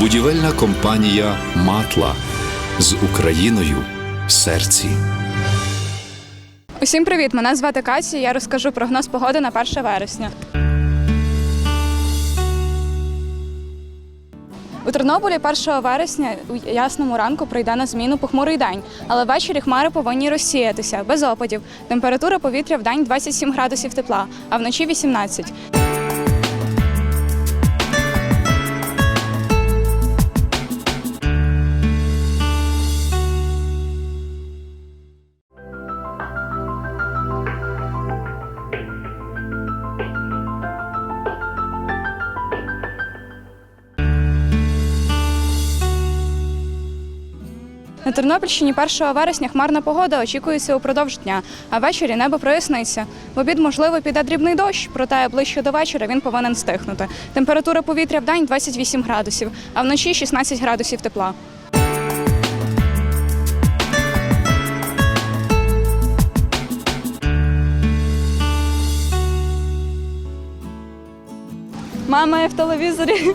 Будівельна компанія Матла з Україною в серці. Усім привіт! Мене звати Катя. Я розкажу прогноз погоди на 1 вересня. У Тернополі 1 вересня у ясному ранку прийде на зміну похмурий день, але ввечері хмари повинні розсіятися без опадів. Температура повітря в день 27 градусів тепла, а вночі 18. На Тернопільщині 1 вересня хмарна погода очікується упродовж дня, а ввечері небо проясниться. В обід, можливо, піде дрібний дощ, проте ближче до вечора він повинен стихнути. Температура повітря в день 28 градусів, а вночі 16 градусів тепла. Мама є в телевізорі.